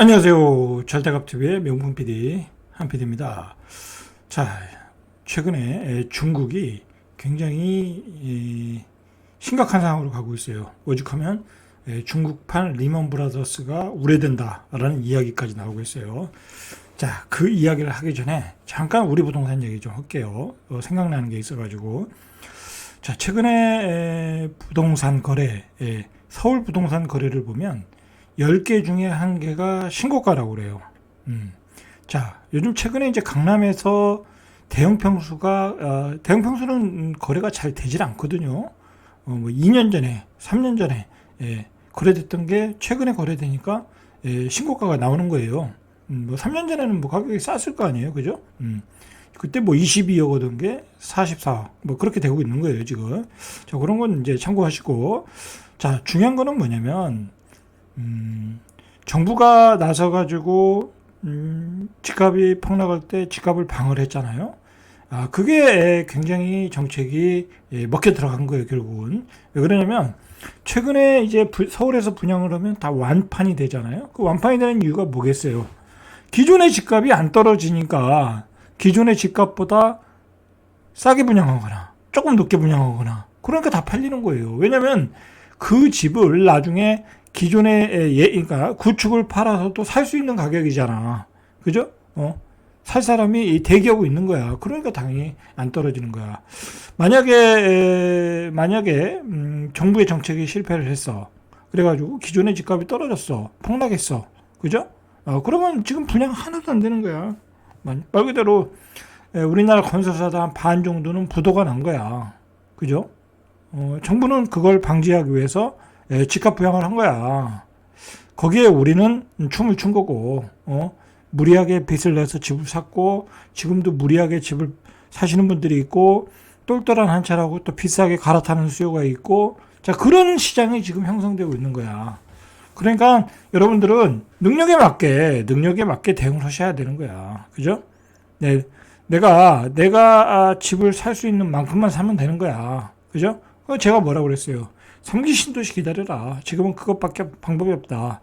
안녕하세요. 절대갑TV의 명품 PD 한PD입니다. 자, 최근에 중국이 굉장히 이, 심각한 상황으로 가고 있어요. 오죽하면 중국판 리먼 브라더스가 우려된다라는 이야기까지 나오고 있어요. 자, 그 이야기를 하기 전에 잠깐 우리 부동산 얘기 좀 할게요. 어, 생각나는 게 있어가지고. 자, 최근에 에, 부동산 거래, 에, 서울 부동산 거래를 보면 10개 중에 한 개가 신고가라고 그래요. 음. 자, 요즘 최근에 이제 강남에서 대형 평수가, 어, 대형 평수는 거래가 잘 되질 않거든요. 어, 뭐 2년 전에, 3년 전에, 예, 거래됐던 게 최근에 거래되니까, 예, 신고가가 나오는 거예요. 음, 뭐 3년 전에는 뭐 가격이 쌌을 거 아니에요. 그죠? 음. 그때 뭐 22억이던 게 44억. 뭐 그렇게 되고 있는 거예요, 지금. 자, 그런 건 이제 참고하시고. 자, 중요한 거는 뭐냐면, 음, 정부가 나서가지고 음, 집값이 폭락할 때 집값을 방어를 했잖아요. 아, 그게 굉장히 정책이 예, 먹혀 들어간 거예요, 결국은. 왜 그러냐면, 최근에 이제 부, 서울에서 분양을 하면 다 완판이 되잖아요. 그 완판이 되는 이유가 뭐겠어요? 기존의 집값이 안 떨어지니까 기존의 집값보다 싸게 분양하거나 조금 높게 분양하거나 그러니까 다 팔리는 거예요. 왜냐면 그 집을 나중에 기존의 예, 그러니까 구축을 팔아서도 살수 있는 가격이잖아. 그죠? 어? 살 사람이 대기하고 있는 거야. 그러니까 당연히 안 떨어지는 거야. 만약에 에, 만약에 음, 정부의 정책이 실패를 했어. 그래가지고 기존의 집값이 떨어졌어. 폭락했어. 그죠? 어, 그러면 지금 분양 하나도 안 되는 거야. 말 그대로 에, 우리나라 건설사도 한반 정도는 부도가 난 거야. 그죠? 어, 정부는 그걸 방지하기 위해서 예, 집값 부양을 한 거야. 거기에 우리는 춤을 춘 거고, 어? 무리하게 빚을 내서 집을 샀고, 지금도 무리하게 집을 사시는 분들이 있고, 똘똘한 한 차라고 또 비싸게 갈아타는 수요가 있고, 자, 그런 시장이 지금 형성되고 있는 거야. 그러니까 여러분들은 능력에 맞게, 능력에 맞게 대응을 하셔야 되는 거야. 그죠? 네, 내가, 내가 아, 집을 살 수 있는 만큼만 사면 되는 거야. 그죠? 제가 뭐라 그랬어요? 삼기 신도시 기다려라. 지금은 그것밖에 방법이 없다.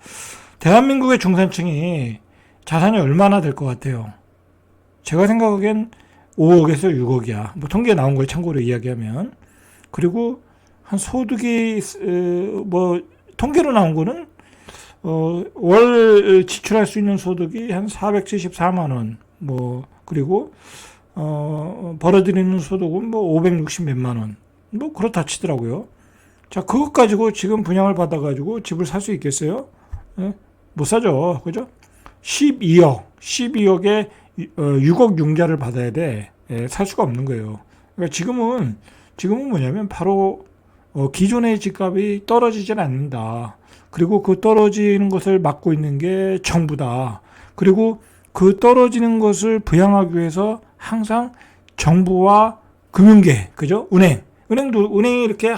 대한민국의 중산층이 자산이 얼마나 될 것 같아요? 제가 생각하기엔 5억에서 6억이야. 뭐 통계에 나온 걸 참고로 이야기하면. 그리고 한 소득이, 뭐, 통계로 나온 거는, 어, 월 지출할 수 있는 소득이 한 474만 원. 뭐, 그리고, 어, 벌어들이는 소득은 뭐 560 몇만 원. 뭐, 그렇다 치더라고요. 자, 그것 가지고 지금 분양을 받아가지고 집을 살 수 있겠어요? 예? 못 사죠. 그죠? 12억, 12억에 6억 융자를 받아야 돼. 예, 살 수가 없는 거예요. 그러니까 지금은, 지금은 뭐냐면 바로 어, 기존의 집값이 떨어지질 않는다. 그리고 그 떨어지는 것을 막고 있는 게 정부다. 그리고 그 떨어지는 것을 부양하기 위해서 항상 정부와 금융계, 그죠? 은행. 은행도, 은행이 이렇게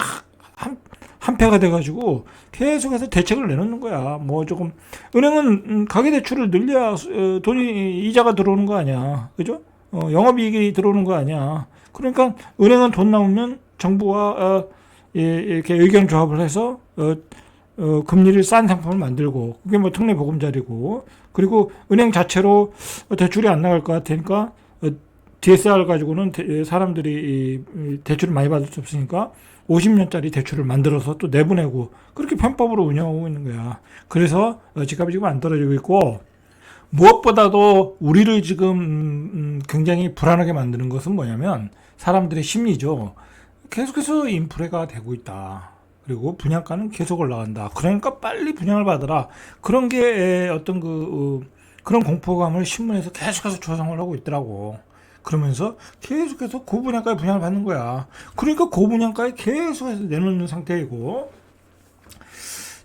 한, 한패가 돼가지고 계속해서 대책을 내놓는 거야. 뭐 조금 은행은 음, 가계 대출을 늘려야 어, 돈이 이자가 들어오는 거 아니야, 그죠? 어, 영업이익이 들어오는 거 아니야. 그러니까 은행은 돈 나오면 정부와 어, 예, 이렇게 의견 조합을 해서 어, 어, 금리를 싼 상품을 만들고 그게 뭐 특례 보금자리고 그리고 은행 자체로 대출이 안 나갈 것 같으니까 어, DSR 가지고는 대, 사람들이 이, 대출을 많이 받을 수 없으니까 50년짜리 대출을 만들어서 또 내보내고 그렇게 편법으로 운영하고 있는 거야. 그래서 어, 집값이 지금 안 떨어지고 있고 무엇보다도 우리를 지금 음, 굉장히 불안하게 만드는 것은 뭐냐면 사람들의 심리죠. 계속해서 인프레가 되고 있다. 그리고 분양가는 계속 올라간다. 그러니까 빨리 분양을 받아라. 그런 게 어떤 그 어, 그런 공포감을 신문에서 계속해서 조성을 하고 있더라고. 그러면서 계속해서 고분양가에 분양을 받는 거야. 그러니까 고분양가에 계속해서 내놓는 상태이고.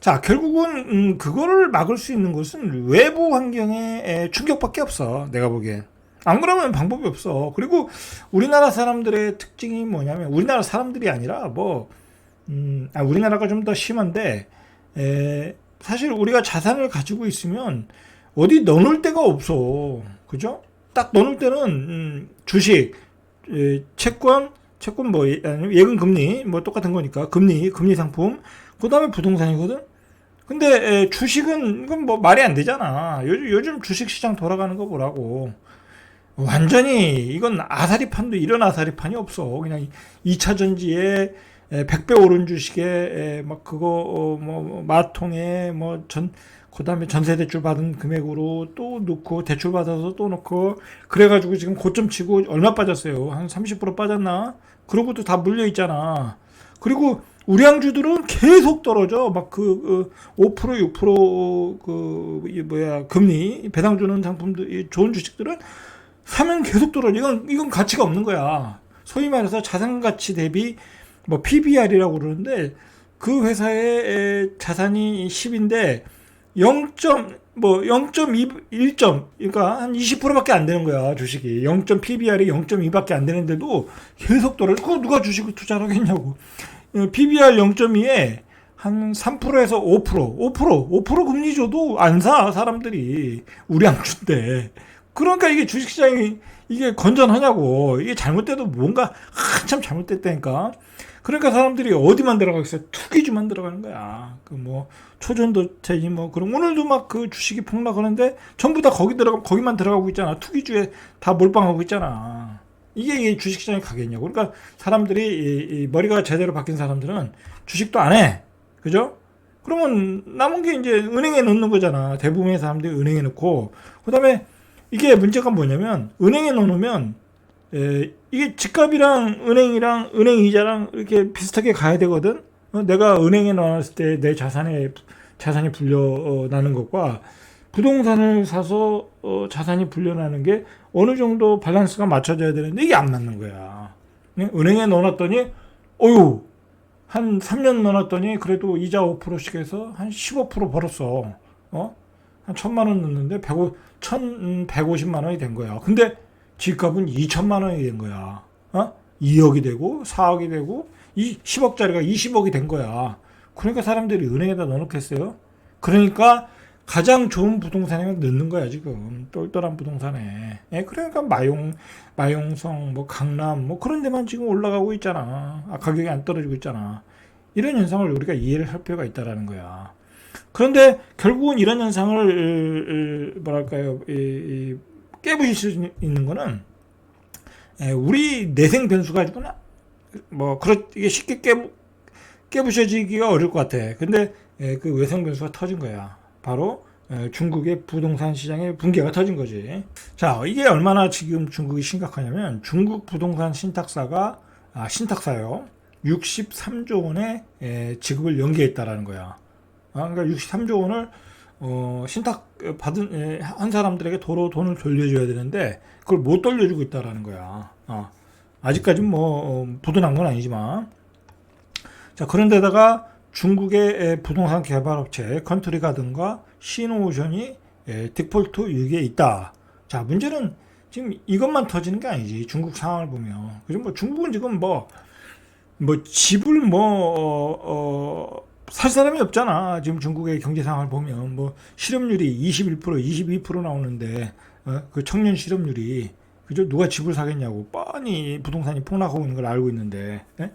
자, 결국은 음, 그거를 막을 수 있는 것은 외부 환경의 충격밖에 없어. 내가 보기엔. 안 그러면 방법이 없어. 그리고 우리나라 사람들의 특징이 뭐냐면 우리나라 사람들이 아니라 뭐 음, 아, 우리나라가 좀 더 심한데 에, 사실 우리가 자산을 가지고 있으면 어디 넣어놓을 데가 없어. 그죠? 딱 넣을 때는 음, 주식, 에, 채권, 채권 뭐 예, 예금 금리 뭐 똑같은 거니까 금리, 금리 상품, 그 다음에 부동산이거든. 근데 에, 주식은 이건 뭐 말이 안 되잖아. 요즘, 요즘 주식 시장 돌아가는 거 보라고. 완전히 이건 아사리판도 이런 아사리판이 없어. 그냥 2차 전지에 100배 오른 주식에 에, 막 그거 어, 뭐 마통에 뭐전 그 다음에 전세 대출 받은 금액으로 또 넣고 대출 받아서 또 넣고 그래가지고 지금 고점 치고 얼마 빠졌어요? 한 30% 빠졌나? 그러고도 다 물려 있잖아. 그리고 우량주들은 계속 떨어져. 막그 그5% 6%그 이 뭐야 금리 배당 주는 상품들 이 좋은 주식들은 사면 계속 떨어져. 이건 이건 가치가 없는 거야. 소위 말해서 자산 가치 대비 뭐 PBR이라고 그러는데 그 회사의 자산이 10인데 0. 뭐0.2 1점 그러니까 한 20%밖에 안 되는 거야 주식이 0. PBR이 0.2밖에 안 되는데도 계속 떨어져. 그거 누가 주식을 투자를 하겠냐고. PBR 0.2에 한 3%에서 5% 5% 5% 금리 줘도 안 사 사람들이 우량주인데 그러니까 이게 주식시장이 이게 건전하냐고 이게 잘못돼도 뭔가 한참 잘못됐다니까 그러니까 사람들이 어디만 들어가겠어요? 투기주만 들어가는 거야. 그 뭐 초전도체니 뭐 그럼 오늘도 막 그 주식이 폭락하는데 전부 다 거기 들어가 거기만 들어가고 있잖아. 투기주에 다 몰빵하고 있잖아. 이게, 주식시장에 가겠냐고. 그러니까 사람들이 이, 이 머리가 제대로 바뀐 사람들은 주식도 안 해. 그죠? 그러면 남은 게 이제 은행에 넣는 거잖아. 대부분의 사람들이 은행에 넣고. 그다음에 이게 문제가 뭐냐면 은행에 넣으면 에, 이게 집값이랑 은행이랑 은행 이자랑 이렇게 비슷하게 가야 되거든. 어, 내가 은행에 넣었을 때 내 자산에 자산이 불려나는 것과 부동산을 사서 어, 자산이 불려나는 게 어느 정도 밸런스가 맞춰져야 되는데 이게 안 맞는 거야. 네? 은행에 넣어놨더니 어유 한 3년 넣어놨더니 그래도 이자 5%씩 해서 한 15% 벌었어. 어? 한 천만 원 넣는데 150, 1,150만 원이 된 거야. 근데 집값은 2천만 원이 된 거야. 어? 2억이 되고 4억이 되고 이 10억짜리가 20억이 된 거야. 그러니까 사람들이 은행에다 넣어놓겠어요. 그러니까 가장 좋은 부동산에 넣는 거야 지금 똘똘한 부동산에. 예, 그러니까 마용, 마용성, 뭐 강남, 뭐 그런 데만 지금 올라가고 있잖아. 아, 가격이 안 떨어지고 있잖아. 이런 현상을 우리가 이해를 할 필요가 있다라는 거야. 그런데 결국은 이런 현상을 뭐랄까요 깨부실 수 있는 거는 우리 내생 변수 가지고는 뭐 그렇 이게 쉽게 깨 깨부셔지기가 어려울 것 같아. 근데 그 외생 변수가 터진 거야. 바로 중국의 부동산 시장의 붕괴가 터진 거지. 자, 이게 얼마나 지금 중국이 심각하냐면 중국 부동산 신탁사가 아, 신탁사요. 63조 원의 지급을 연기했다라는 거야. 아, 그러니까 63조 원을 어, 신탁 받은 예, 한 사람들에게 도로 돈을 돌려줘야 되는데 그걸 못 돌려주고 있다라는 거야. 어, 아직까지는 뭐 어, 부도난 건 아니지만 자 그런데다가 중국의 부동산 개발업체 컨트리가든과 신오션이 예, 딕폴트 위기에 있다. 자 문제는 지금 이것만 터지는 게 아니지 중국 상황을 보면 그죠 뭐 중국은 지금 뭐뭐 뭐 집을 뭐 어, 어, 살 사람이 없잖아. 지금 중국의 경제 상황을 보면 뭐 실업률이 21% 22% 나오는데 어? 그 청년 실업률이 그죠? 누가 집을 사겠냐고 뻔히 부동산이 폭락하고 있는 걸 알고 있는데 예?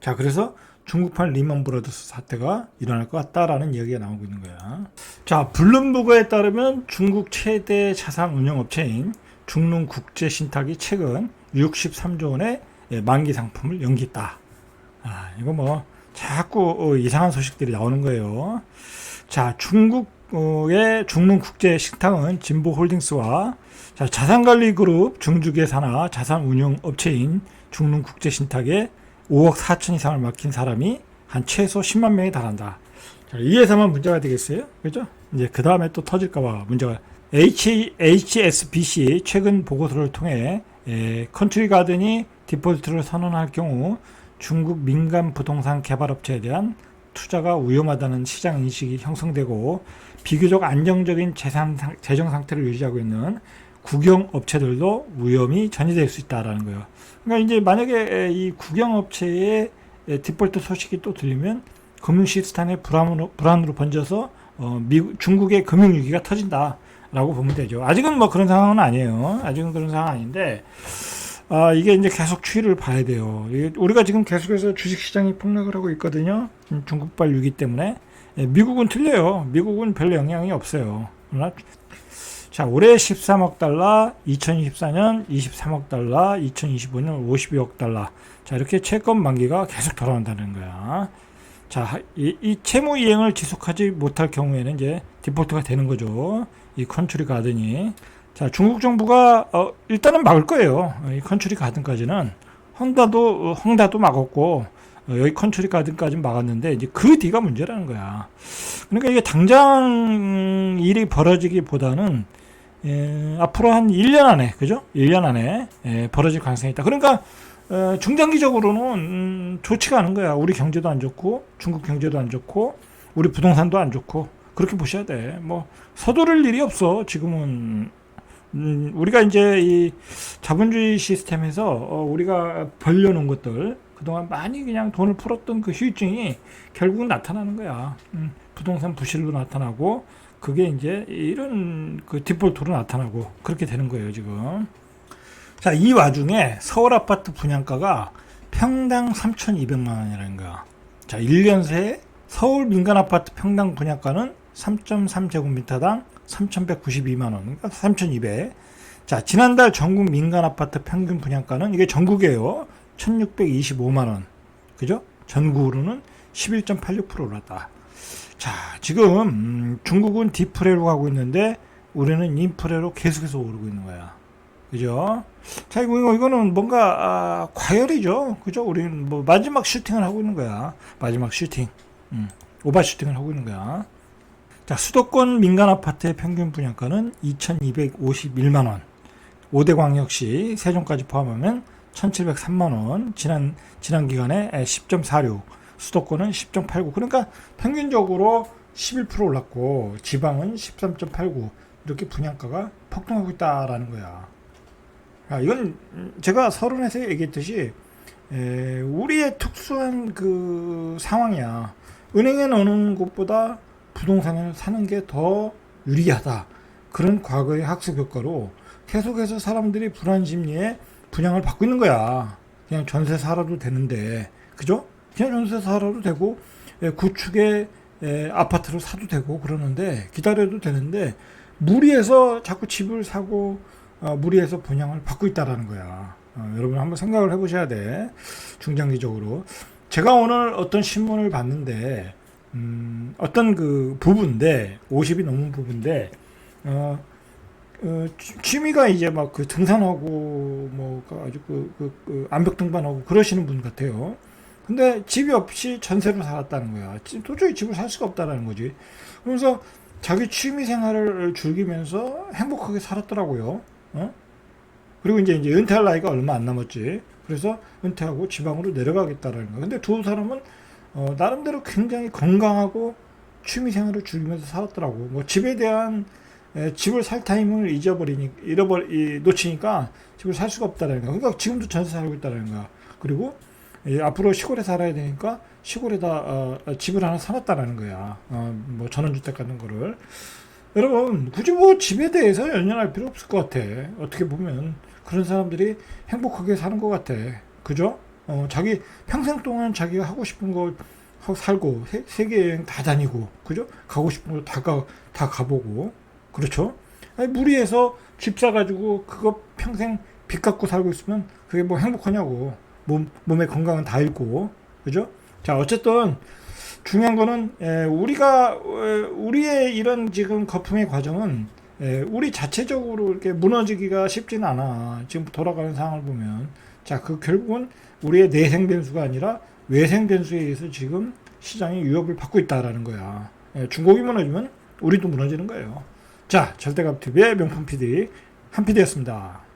자 그래서 중국판 리먼 브라더스 사태가 일어날 것 같다라는 이야기가 나오고 있는 거야. 자 블룸버그에 따르면 중국 최대 자산 운영 업체인 중농 국제 신탁이 최근 63조 원의 예, 만기 상품을 연기했다. 아 이거 뭐 자꾸 어, 이상한 소식들이 나오는 거예요. 자, 중국의 중농국제 식당은 진보 홀딩스와 자, 자산관리 그룹 중주계 산하 자산 운용 업체인 중농국제 신탁에 5억 4천 이상을 맡긴 사람이 한 최소 10만 명에 달한다. 자, 이 회사만 문제가 되겠어요? 그죠? 이제 그 다음에 또 터질까봐 문제가 HSBC 최근 보고서를 통해 에, 컨트리 가든이 디폴트를 선언할 경우 중국 민간 부동산 개발업체에 대한 투자가 위험하다는 시장 인식이 형성되고 비교적 안정적인 재산 재정 상태를 유지하고 있는 국영 업체들도 위험이 전이될 수 있다라는 거예요. 그러니까 이제 만약에 이 국영 업체의 디폴트 소식이 또 들리면 금융 시스템의 불안으로, 불안으로 번져서 어, 미국, 중국의 금융 위기가 터진다라고 보면 되죠. 아직은 뭐 그런 상황은 아니에요. 아직은 그런 상황 아닌데 아, 이게 이제 계속 추이를 봐야 돼요. 우리가 지금 계속해서 주식 시장이 폭락을 하고 있거든요. 중국발 위기 때문에. 예, 미국은 틀려요. 미국은 별 영향이 없어요. 그러나 자, 올해 13억 달러, 2024년 23억 달러, 2025년 52억 달러. 자, 이렇게 채권 만기가 계속 돌아온다는 거야. 자, 이, 이 채무 이행을 지속하지 못할 경우에는 이제 디폴트가 되는 거죠. 이 컨츄리 가든이. 자, 중국 정부가 어, 일단은 막을 거예요. 이 컨츄리 가든까지는 헝다도 어, 헝다도 막았고 어, 여기 컨츄리 가든까지 막았는데 이제 그 뒤가 문제라는 거야. 그러니까 이게 당장 일이 벌어지기보다는 예, 앞으로 한 1년 안에, 그죠? 1년 안에 예, 벌어질 가능성이 있다. 그러니까 어, 중장기적으로는 음, 좋지가 않은 거야. 우리 경제도 안 좋고 중국 경제도 안 좋고 우리 부동산도 안 좋고 그렇게 보셔야 돼. 뭐 서두를 일이 없어. 지금은 음, 우리가 이제 이 자본주의 시스템에서 어, 우리가 벌려놓은 것들 그동안 많이 그냥 돈을 풀었던 그 후유증이 결국은 나타나는 거야. 음, 부동산 부실로 나타나고 그게 이제 이런 그 디폴트로 나타나고 그렇게 되는 거예요 지금. 자, 이 와중에 서울 아파트 분양가가 평당 3,200만 원이라는 거야. 자, 1년 새에 서울 민간 아파트 평당 분양가는 3.3제곱미터당 3,192만 원, 그러니까 3,200. 자, 지난달 전국 민간 아파트 평균 분양가는 이게 전국이에요. 1,625만 원. 그죠? 전국으로는 11.86% 올랐다. 자, 지금 음, 중국은 디프레로 가고 있는데 우리는 인프레로 계속해서 오르고 있는 거야. 그죠? 자, 이거, 이거는 뭔가, 아, 과열이죠. 그죠? 우리는 뭐, 마지막 슈팅을 하고 있는 거야. 마지막 슈팅. 음, 오바 슈팅을 하고 있는 거야. 자, 수도권 민간 아파트의 평균 분양가는 2,251만 원. 5대 광역시, 세종까지 포함하면 1,703만 원. 지난, 지난 기간에 10.46. 수도권은 10.89. 그러니까 평균적으로 11% 올랐고, 지방은 13.89. 이렇게 분양가가 폭등하고 있다라는 거야. 아, 이건 제가 서론에서 얘기했듯이 에, 우리의 특수한 그 상황이야. 은행에 넣는 것보다 부동산을 사는 게 더 유리하다. 그런 과거의 학습 효과로 계속해서 사람들이 불안 심리에 분양을 받고 있는 거야. 그냥 전세 살아도 되는데, 그죠? 그냥 전세 살아도 되고 에, 구축에 에, 아파트를 사도 되고 그러는데 기다려도 되는데 무리해서 자꾸 집을 사고 어, 무리해서 분양을 받고 있다라는 거야. 어, 여러분 한번 생각을 해보셔야 돼. 중장기적으로. 제가 오늘 어떤 신문을 봤는데 음, 어떤 그 부부인데 50이 넘은 부부인데 어, 어, 취- 취미가 이제 막 그 등산하고 뭐 아주 그, 그, 그 암벽 등반하고 그러시는 분 같아요. 근데 집이 없이 전세로 살았다는 거야. 지- 도저히 집을 살 수가 없다라는 거지. 그래서 자기 취미 생활을 즐기면서 행복하게 살았더라고요. 어? 그리고 이제 이제 은퇴할 나이가 얼마 안 남았지. 그래서 은퇴하고 지방으로 내려가겠다라는 거야. 근데 두 사람은 어, 나름대로 굉장히 건강하고 취미 생활을 즐기면서 살았더라고. 뭐 집에 대한 에, 집을 살 타임을 잊어버리니 잃어버리 놓치니까 집을 살 수가 없다라는 거야. 그러니까 지금도 전세 살고 있다라는 거야. 그리고 이 앞으로 시골에 살아야 되니까 시골에다 어, 어, 집을 하나 사놨다라는 거야. 어, 뭐 전원주택 같은 거를. 여러분 굳이 뭐 집에 대해서 연연할 필요 없을 것 같아. 어떻게 보면 그런 사람들이 행복하게 사는 것 같아. 그죠? 어, 자기 평생 동안 자기가 하고 싶은 거 하고 살고 세, 세계 여행 다 다니고 그죠? 가고 싶은 거 다 가, 다 가보고 그렇죠? 아니, 무리해서 집 사가지고 그거 평생 빚 갖고 살고 있으면 그게 뭐 행복하냐고 몸, 몸의 건강은 다 잃고 그죠? 자 어쨌든 중요한 거는 에, 우리가 에, 우리의 이런 지금 거품의 과정은 에, 우리 자체적으로 이렇게 무너지기가 쉽지는 않아. 지금 돌아가는 상황을 보면 자 그 결국은 우리의 내생 변수가 아니라 외생 변수에 의해서 지금 시장이 위협을 받고 있다라는 거야. 에, 중국이 무너지면 우리도 무너지는 거예요. 자 절대값 TV의 명품 PD 한 PD였습니다.